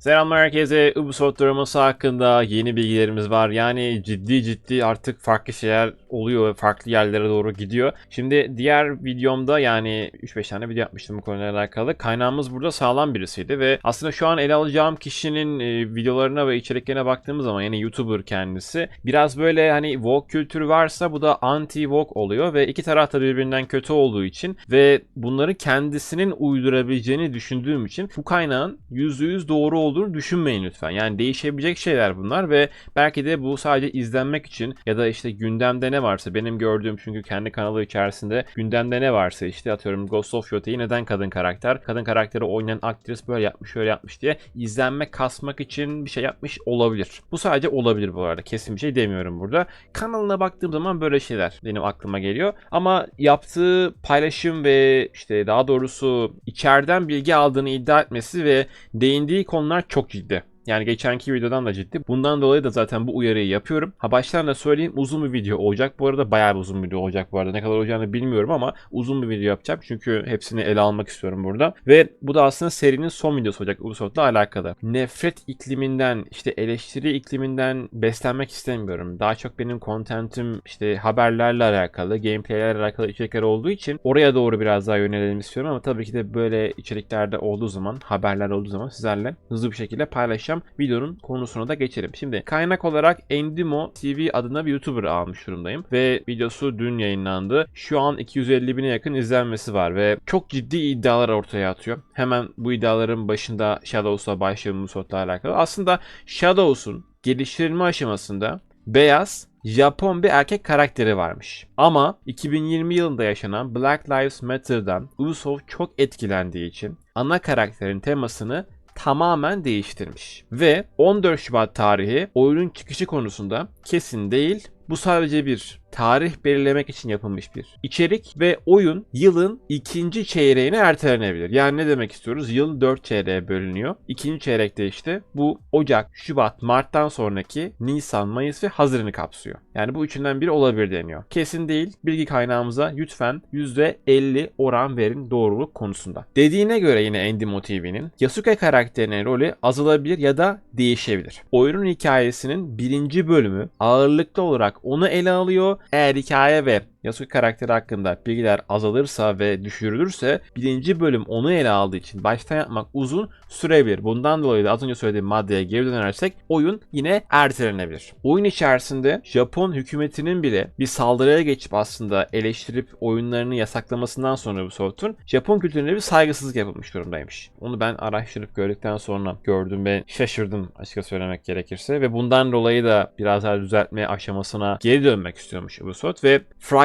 Selamlar herkese. Ubisoft draması hakkında yeni bilgilerimiz var. Yani ciddi ciddi artık farklı şeyler oluyor ve farklı yerlere doğru gidiyor. Şimdi diğer videomda yani 3-5 tane video yapmıştım bu konuyla alakalı. Kaynağımız burada sağlam birisiydi ve aslında şu an ele alacağım kişinin e, videolarına ve içeriklerine baktığımız zaman yani YouTuber kendisi biraz böyle hani Vogue kültürü varsa bu da anti Vogue oluyor ve iki taraf da birbirinden kötü olduğu için ve bunları kendisinin uydurabileceğini düşündüğüm için bu kaynağın %100 doğru olduğunu düşünmeyin lütfen. Yani değişebilecek şeyler bunlar ve belki de bu sadece izlenmek için ya da işte gündemde ne varsa benim gördüğüm çünkü kendi kanalı içerisinde gündemde ne varsa işte atıyorum Ghost of Yotei neden kadın karakter? Kadın karakteri oynayan aktris böyle yapmış şöyle yapmış diye izlenme kasmak için bir şey yapmış olabilir. Bu sadece olabilir bu arada. Kesin bir şey demiyorum burada. Kanalına baktığım zaman böyle şeyler benim aklıma geliyor. Ama yaptığı paylaşım ve işte daha doğrusu içeriden bilgi aldığını iddia etmesi ve değindiği konular çok ciddi. Yani geçenki videodan da ciddi. Bundan dolayı da zaten bu uyarıyı yapıyorum. Ha baştan da söyleyeyim uzun bir video olacak. Bu arada bayağı bir uzun bir video olacak bu arada. Ne kadar olacağını bilmiyorum ama uzun bir video yapacağım. Çünkü hepsini ele almak istiyorum burada. Ve bu da aslında serinin son videosu olacak Ubisoft'la alakalı. Nefret ikliminden, işte eleştiri ikliminden beslenmek istemiyorum. Daha çok benim kontentim işte haberlerle alakalı, gameplaylerle alakalı içerikler olduğu için oraya doğru biraz daha yönelelim istiyorum ama tabii ki de böyle içeriklerde olduğu zaman, haberler olduğu zaman sizlerle hızlı bir şekilde paylaşacağım. Videonun konusuna da geçelim. Şimdi kaynak olarak Endimo TV adına bir YouTuber almış durumdayım ve videosu dün yayınlandı. Şu an 250 bine yakın izlenmesi var ve çok ciddi iddialar ortaya atıyor. Hemen bu iddiaların başında Shadows'la başlayalım Ubisoft'la alakalı. Aslında Shadows'un geliştirilme aşamasında beyaz Japon bir erkek karakteri varmış. Ama 2020 yılında yaşanan Black Lives Matter'dan Ubisoft çok etkilendiği için ana karakterin temasını tamamen değiştirmiş. Ve 14 Şubat tarihi oyunun çıkışı konusunda kesin değil. Bu sadece bir tarih belirlemek için yapılmış bir içerik ve oyun yılın ikinci çeyreğine ertelenebilir. Yani ne demek istiyoruz? Yıl 4 çeyreğe bölünüyor. İkinci çeyrekte işte bu Ocak, Şubat, Mart'tan sonraki Nisan, Mayıs ve Haziran'ı kapsıyor. Yani bu üçünden biri olabilir deniyor. Kesin değil. Bilgi kaynağımıza lütfen %50 oran verin doğruluk konusunda. Dediğine göre yine Endimo TV'nin Yasuke karakterinin rolü azalabilir ya da değişebilir. Oyunun hikayesinin birinci bölümü ağırlıklı olarak onu ele alıyor eğer hikaye ve Yasuke karakteri hakkında bilgiler azalırsa ve düşürülürse birinci bölüm onu ele aldığı için baştan yapmak uzun sürebilir. Bundan dolayı da az önce söylediğim maddeye geri dönersek oyun yine ertelenebilir. Oyun içerisinde Japon hükümetinin bile bir saldırıya geçip aslında eleştirip oyunlarını yasaklamasından sonra bu soğutun Japon kültürüne bir saygısızlık yapılmış durumdaymış. Onu ben araştırıp gördükten sonra gördüm ve şaşırdım açıkça söylemek gerekirse ve bundan dolayı da biraz daha düzeltme aşamasına geri dönmek istiyormuş Ubisoft ve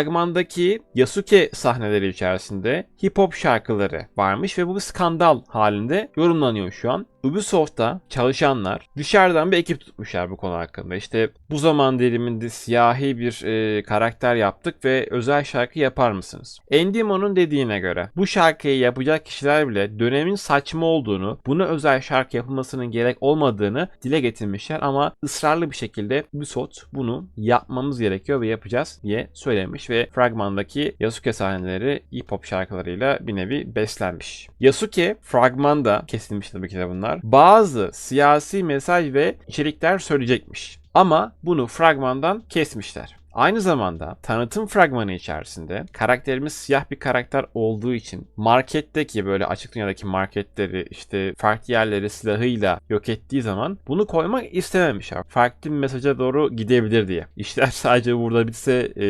fragmandaki Yasuke sahneleri içerisinde hip hop şarkıları varmış ve bu bir skandal halinde yorumlanıyor şu an. Ubisoft'ta çalışanlar dışarıdan bir ekip tutmuşlar bu konu hakkında. İşte bu zaman diliminde siyahi bir e, karakter yaptık ve özel şarkı yapar mısınız? Endimo'nun dediğine göre bu şarkıyı yapacak kişiler bile dönemin saçma olduğunu, buna özel şarkı yapılmasının gerek olmadığını dile getirmişler ama ısrarlı bir şekilde Ubisoft bunu yapmamız gerekiyor ve yapacağız diye söylemiş ve fragmandaki Yasuke sahneleri hip hop şarkılarıyla bir nevi beslenmiş. Yasuke fragmanda kesilmiş tabii ki de bunlar bazı siyasi mesaj ve içerikler söyleyecekmiş. Ama bunu fragmandan kesmişler. Aynı zamanda tanıtım fragmanı içerisinde karakterimiz siyah bir karakter olduğu için marketteki böyle açık dünyadaki marketleri işte farklı yerleri silahıyla yok ettiği zaman bunu koymak istememişler. Farklı bir mesaja doğru gidebilir diye. İşler sadece burada bitse e,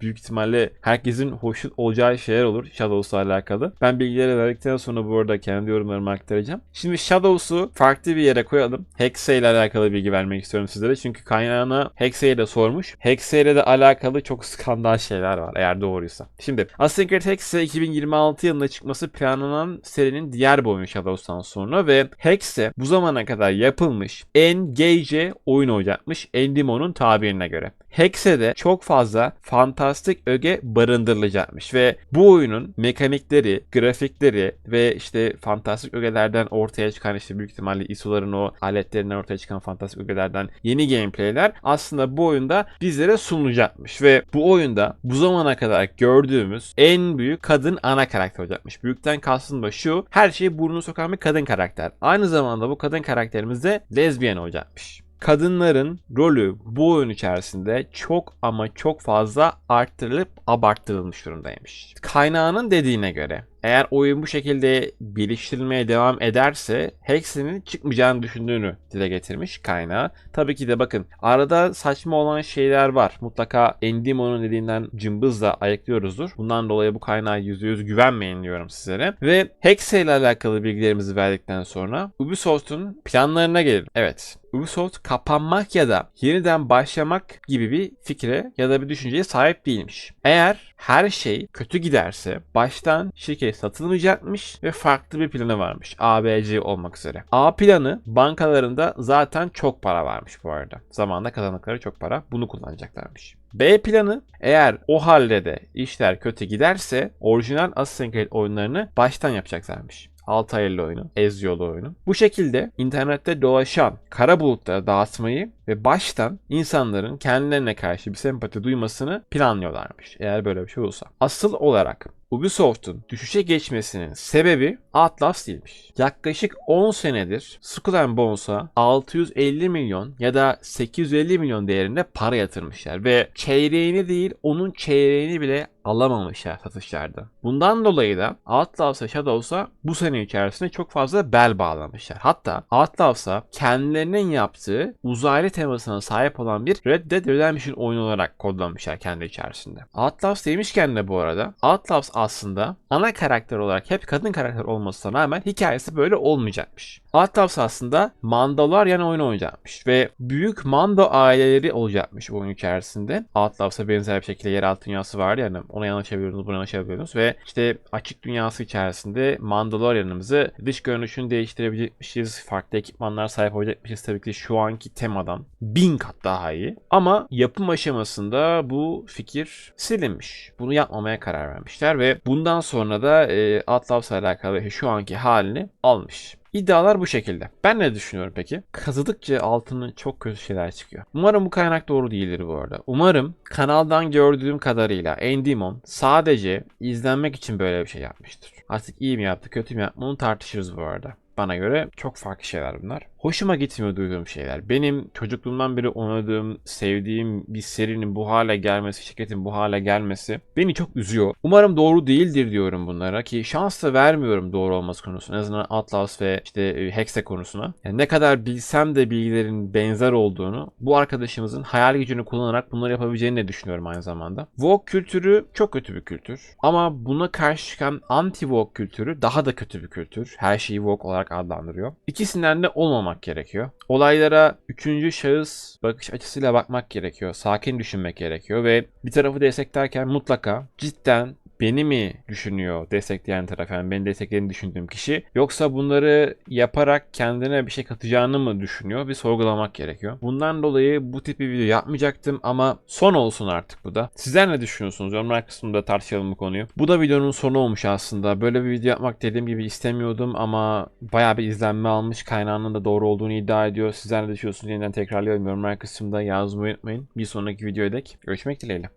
büyük ihtimalle herkesin hoşnut olacağı şeyler olur Shadows'la alakalı. Ben bilgileri verdikten sonra bu arada kendi yorumlarımı aktaracağım. Şimdi Shadows'u farklı bir yere koyalım. Hexe ile alakalı bilgi vermek istiyorum sizlere. Çünkü kaynağına Hexe'ye de sormuş. Hexe ile de alakalı çok skandal şeyler var eğer doğruysa. Şimdi Assassin's Creed Hexe 2026 yılında çıkması planlanan serinin diğer boyunu Shadows'tan sonra ve Hexe bu zamana kadar yapılmış en gayce oyun olacakmış Endimo'nun tabirine göre. Hex'e çok fazla fantastik öge barındırılacakmış ve bu oyunun mekanikleri, grafikleri ve işte fantastik ögelerden ortaya çıkan işte büyük ihtimalle ISO'ların o aletlerinden ortaya çıkan fantastik ögelerden yeni gameplayler aslında bu oyunda bizlere sunulacakmış ve bu oyunda bu zamana kadar gördüğümüz en büyük kadın ana karakter olacakmış. Büyükten kastım da şu her şeyi burnunu sokan bir kadın karakter. Aynı zamanda bu kadın karakterimiz de lezbiyen olacakmış kadınların rolü bu oyun içerisinde çok ama çok fazla arttırılıp abarttırılmış durumdaymış. Kaynağının dediğine göre eğer oyun bu şekilde geliştirilmeye devam ederse Hexen'in çıkmayacağını düşündüğünü dile getirmiş kaynağı. Tabii ki de bakın arada saçma olan şeyler var. Mutlaka Endimo'nun dediğinden cımbızla ayıklıyoruzdur. Bundan dolayı bu kaynağa %100 güvenmeyin diyorum sizlere. Ve Hexe ile alakalı bilgilerimizi verdikten sonra Ubisoft'un planlarına gelelim. Evet Ubisoft kapanmak ya da yeniden başlamak gibi bir fikre ya da bir düşünceye sahip değilmiş. Eğer her şey kötü giderse baştan şirket satılmayacakmış ve farklı bir planı varmış. ABC olmak üzere. A planı bankalarında zaten çok para varmış bu arada. Zamanında kazandıkları çok para. Bunu kullanacaklarmış. B planı eğer o halde de işler kötü giderse orijinal Assassin's Creed oyunlarını baştan yapacaklarmış. Altaylı oyunu, Ezio'lu oyunu. Bu şekilde internette dolaşan kara bulutları dağıtmayı ve baştan insanların kendilerine karşı bir sempati duymasını planlıyorlarmış. Eğer böyle bir şey olursa. Asıl olarak Ubisoft'un düşüşe geçmesinin sebebi Atlas değilmiş. Yaklaşık 10 senedir Skull Bones'a 650 milyon ya da 850 milyon değerinde para yatırmışlar ve çeyreğini değil onun çeyreğini bile alamamışlar satışlarda. Bundan dolayı da Outlaws'a Shadows'a bu sene içerisinde çok fazla bel bağlamışlar. Hatta Outlaws'a kendilerinin yaptığı uzaylı temasına sahip olan bir Red Dead Redemption oyunu olarak kodlamışlar kendi içerisinde. Outlaws demişken de bu arada Outlaws aslında ana karakter olarak hep kadın karakter olmasına rağmen hikayesi böyle olmayacakmış. Outlaws aslında Mandalorian oyunu oynayacakmış ve büyük Mando aileleri olacakmış bu oyun içerisinde. Outlaws'a benzer bir şekilde yeraltı dünyası vardı yani ona yanaşabiliyorsunuz, buna yanaşabiliyorsunuz ve işte açık dünyası içerisinde Mandalorian'ımızı dış görünüşünü değiştirebilecekmişiz. Farklı ekipmanlar sahip olacakmışız tabii ki şu anki temadan bin kat daha iyi. Ama yapım aşamasında bu fikir silinmiş. Bunu yapmamaya karar vermişler ve bundan sonra da e, Outlaws'la alakalı şu anki halini almış. İddialar bu şekilde. Ben ne düşünüyorum peki? Kazıdıkça altının çok kötü şeyler çıkıyor. Umarım bu kaynak doğru değildir bu arada. Umarım kanaldan gördüğüm kadarıyla Endimon sadece izlenmek için böyle bir şey yapmıştır. Artık iyi mi yaptı kötü mü yaptı onu tartışırız bu arada. Bana göre çok farklı şeyler bunlar. Hoşuma gitmiyor duyduğum şeyler. Benim çocukluğumdan beri oynadığım, sevdiğim bir serinin bu hale gelmesi, şirketin bu hale gelmesi beni çok üzüyor. Umarım doğru değildir diyorum bunlara ki şans da vermiyorum doğru olması konusuna. En azından Atlas ve işte e, Hexe konusuna. Yani ne kadar bilsem de bilgilerin benzer olduğunu bu arkadaşımızın hayal gücünü kullanarak bunları yapabileceğini de düşünüyorum aynı zamanda. Vogue kültürü çok kötü bir kültür. Ama buna karşı çıkan anti-Vogue kültürü daha da kötü bir kültür. Her şeyi Vogue olarak adlandırıyor. İkisinden de olmamak gerekiyor. Olaylara üçüncü şahıs bakış açısıyla bakmak gerekiyor. Sakin düşünmek gerekiyor ve bir tarafı desteklerken mutlaka cidden beni mi düşünüyor destekleyen taraf yani beni desteklediğini düşündüğüm kişi yoksa bunları yaparak kendine bir şey katacağını mı düşünüyor bir sorgulamak gerekiyor. Bundan dolayı bu tip bir video yapmayacaktım ama son olsun artık bu da. Sizler ne düşünüyorsunuz? Yorumlar kısmında tartışalım bu konuyu. Bu da videonun sonu olmuş aslında. Böyle bir video yapmak dediğim gibi istemiyordum ama bayağı bir izlenme almış. Kaynağının da doğru olduğunu iddia ediyor. Sizler ne düşünüyorsunuz? Yeniden tekrarlıyorum. Yorumlar kısmında yazmayı unutmayın. Bir sonraki videoya dek görüşmek dileğiyle.